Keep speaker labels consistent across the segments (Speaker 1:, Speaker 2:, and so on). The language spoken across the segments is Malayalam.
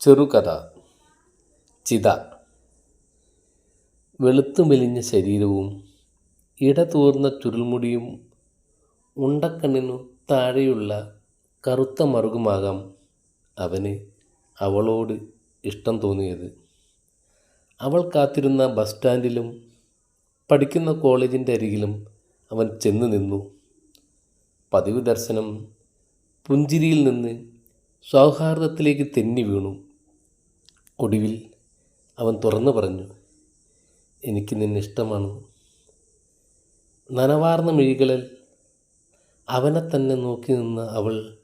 Speaker 1: ചെറുകഥ ചിത വെളുത്തു മെലിഞ്ഞ ശരീരവും ഇടതൂർന്ന ചുരുൾമുടിയും ഉണ്ടക്കണ്ണിനു താഴെയുള്ള കറുത്ത മറുകുമാകാം അവന് അവളോട് ഇഷ്ടം തോന്നിയത്. അവൾ കാത്തിരുന്ന ബസ് സ്റ്റാൻഡിലും പഠിക്കുന്ന കോളേജിന്റെ അരികിലും അവൻ ചെന്ന് നിന്നു. പതിവ് ദർശനം പുഞ്ചിരിയിൽ നിന്ന് സൗഹാർദ്ദത്തിലേക്ക് തെന്നി വീണു. ഒടുവിൽ അവൻ തുറന്നു പറഞ്ഞു എനിക്ക് നിന്നെ ഇഷ്ടമാണ്. നനവാർന്ന മിഴികളിൽ അവനെ തന്നെ നോക്കി നിന്ന അവൾ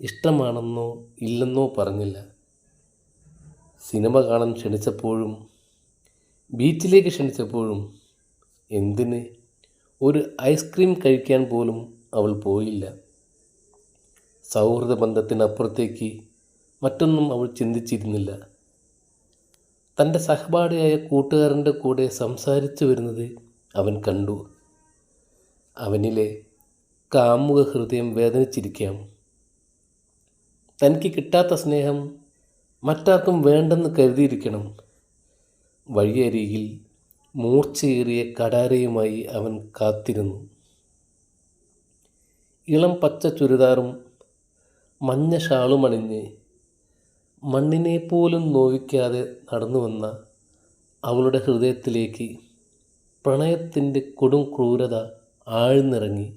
Speaker 1: ഇഷ്ടമാണെന്നോ ഇല്ലെന്നോ പറഞ്ഞില്ല. സിനിമ കാണാൻ ക്ഷണിച്ചപ്പോഴും ബീച്ചിലേക്ക് ക്ഷണിച്ചപ്പോഴും എന്തിന് ഒരു ഐസ്ക്രീം കഴിക്കാൻ പോലും അവൾ പോയില്ല. സൗഹൃദ ബന്ധത്തിനപ്പുറത്തേക്ക് മറ്റൊന്നും അവൾ ചിന്തിച്ചിരുന്നില്ല. തന്റെ സഹപാഠിയായ കൂട്ടുകാരന്റെ കൂടെ സംസാരിച്ചു വരുന്നത് അവൻ കണ്ടു. അവനിലെ കാമുക ഹൃദയം വേദനിച്ചിരിക്കാം. തനിക്ക് കിട്ടാത്ത സ്നേഹം മറ്റാർക്കും വേണ്ടെന്ന് കരുതിയിരിക്കണം. വഴിയരികിൽ മൂർച്ചയേറിയ കടാരയുമായി അവൻ കാത്തിരുന്നു. ഇളം പച്ച ചുരിദാറും മഞ്ഞ ഷാളുമണിഞ്ഞ് മണ്ണിനെ പോലും നോവിക്കാതെ നടന്നു വന്ന അവളുടെ ഹൃദയത്തിലേക്ക് പ്രണയത്തിന്റെ കൊടും ക്രൂരത ആഴ്ന്നിറങ്ങി.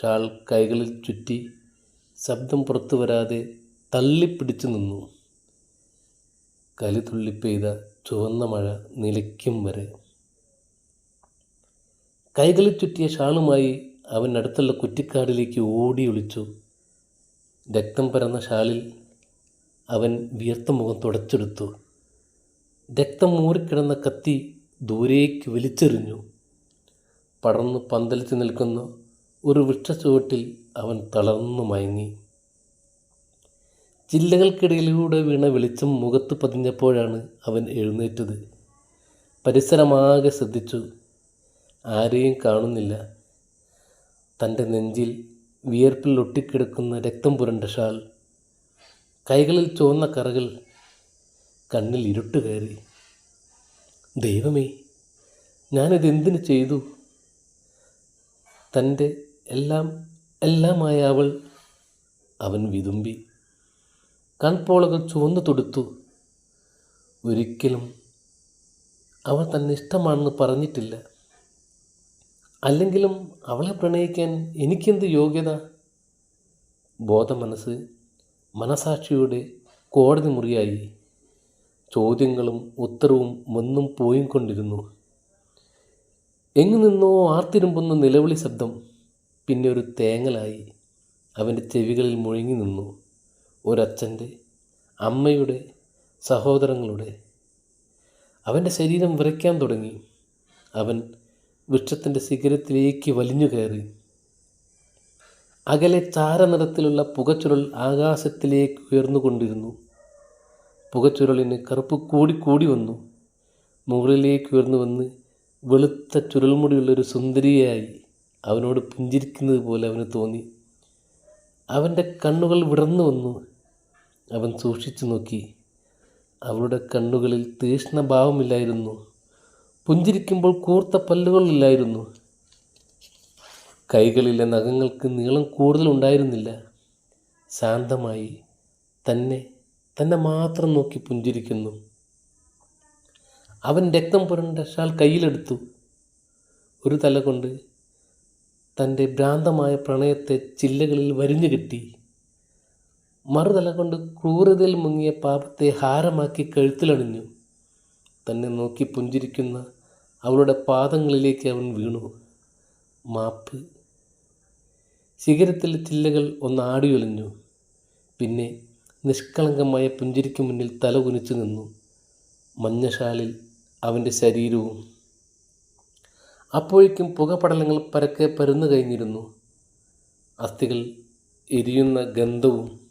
Speaker 1: ഷാൾ കൈകളിൽ ചുറ്റി ശബ്ദം പുറത്തു വരാതെ തള്ളിപ്പിടിച്ചു നിന്നു. കലിതുള്ളി പെയ്ത ചുവന്ന മഴ നിലയ്ക്കും വരെ. കൈകളിൽ ചുറ്റിയ ഷാളുമായി അവൻ അടുത്തുള്ള കുറ്റിക്കാടിലേക്ക് ഓടി ഒളിച്ചു. രക്തം പരന്ന ഷാളിൽ അവൻ വിയർത്ത മുഖം തുടച്ചെടുത്തു. രക്തം മൂറിക്കിടന്ന കത്തി ദൂരേക്ക് വലിച്ചെറിഞ്ഞു. പടർന്നു പന്തലിച്ച് നിൽക്കുന്ന ഒരു വൃക്ഷച്ചുവട്ടിൽ അവൻ തളർന്നു മയങ്ങി. ചില്ലകൾക്കിടയിലൂടെ വീണ വെളിച്ചം മുഖത്ത് പതിഞ്ഞപ്പോഴാണ് അവൻ എഴുന്നേറ്റത്. പരിസരമാകെ ശ്രദ്ധിച്ചു. ആരെയും കാണുന്നില്ല. തന്റെ നെഞ്ചിൽ വിയർപ്പിൽ ഒട്ടിക്കിടക്കുന്ന രക്തം പുരണ്ട ഷാൾ കൈകളിൽ ചുവന്ന കറകൾ കണ്ണിൽ ഇരുട്ട് കയറി. ദൈവമേ ഞാനിതെന്തിനു ചെയ്തു? തന്റെ എല്ലാം എല്ലാമായ അവൾ അവൻ വിതുമ്പി. കൺപോളകൾ ചുവന്നു തൊടുത്തു. ഒരിക്കലും അവൾ തന്നെ ഇഷ്ടമാണെന്ന് പറഞ്ഞിട്ടില്ല. അല്ലെങ്കിലും അവളെ പ്രണയിക്കാൻ എനിക്കെന്ത് യോഗ്യത? ബോധമനസ്സ് മനസാക്ഷിയുടെ കോടതി മുറിയായി ചോദ്യങ്ങളും ഉത്തരവും വന്നും പോയും കൊണ്ടിരുന്നു എങ്ങു നിന്നോ ആർത്തിരുമ്പുന്ന നിലവിളി ശബ്ദം പിന്നെ ഒരു തേങ്ങലായി അവന്റെ ചെവികളിൽ മുഴങ്ങി നിന്നു. ഒരച്ഛന്റെ അമ്മയുടെ സഹോദരങ്ങളുടെ. അവന്റെ ശരീരം വിറയ്ക്കാൻ തുടങ്ങി. അവൻ വൃക്ഷത്തിന്റെ ശിഖരത്തിലേക്ക് വലിഞ്ഞു കയറി. അകലെ ചാരനിറത്തിലുള്ള പുകച്ചുരുൾ ആകാശത്തിലേക്ക് ഉയർന്നുകൊണ്ടിരുന്നു. പുകച്ചുരുളിന് കറുപ്പ് കൂടി കൂടി വന്നു. മുകളിലേക്ക് ഉയർന്നു വന്ന് വെളുത്ത ചുരുൾമുടിയുള്ളൊരു സുന്ദരിയായി അവനോട് പുഞ്ചിരിക്കുന്നത് പോലെ അവന് തോന്നി. അവന്റെ കണ്ണുകൾ വിടർന്നു വന്നു. അവൻ സൂക്ഷിച്ചു നോക്കി. അവളുടെ കണ്ണുകളിൽ തീഷ്ണഭാവമില്ലായിരുന്നു. പുഞ്ചിരിക്കുമ്പോൾ കൂർത്ത പല്ലുകളില്ലായിരുന്നു. കൈകളിലെ നഖങ്ങൾക്ക് നീളം കൂടുതലുണ്ടായിരുന്നില്ല ശാന്തമായി തന്നെ തന്നെ മാത്രം നോക്കി പുഞ്ചിരിക്കുന്നു. അവൻ രക്തം പുരണ്ട ഷാൾ കയ്യിലെടുത്തു. ഒരു തല കൊണ്ട് തന്റെ ഭ്രാന്തമായ പ്രണയത്തെ ചില്ലകളിൽ വരിഞ്ഞു കിട്ടി. മറുതല കൊണ്ട് ക്രൂരതയിൽ മുങ്ങിയ പാപത്തെ ഹാരമാക്കി കഴുത്തിലണിഞ്ഞു തന്നെ നോക്കി പുഞ്ചിരിക്കുന്ന അവളുടെ പാദങ്ങളിലേക്ക് അവൻ വീണു. മാപ്പ് ശിഖരത്തിലെ ചില്ലകൾ ഒന്ന് ആടിയൊലിഞ്ഞു. പിന്നെ നിഷ്കളങ്കമായ പുഞ്ചിരിക്ക് മുന്നിൽ തല കുനിച്ചു നിന്നു. മഞ്ഞഷാലിൽ അവന്റെ ശരീരവും. അപ്പോഴേക്കും പുകപടലങ്ങൾ പരക്കെ പരന്നു കഴിഞ്ഞിരുന്നു. അസ്ഥികൾ എരിയുന്ന ഗന്ധവും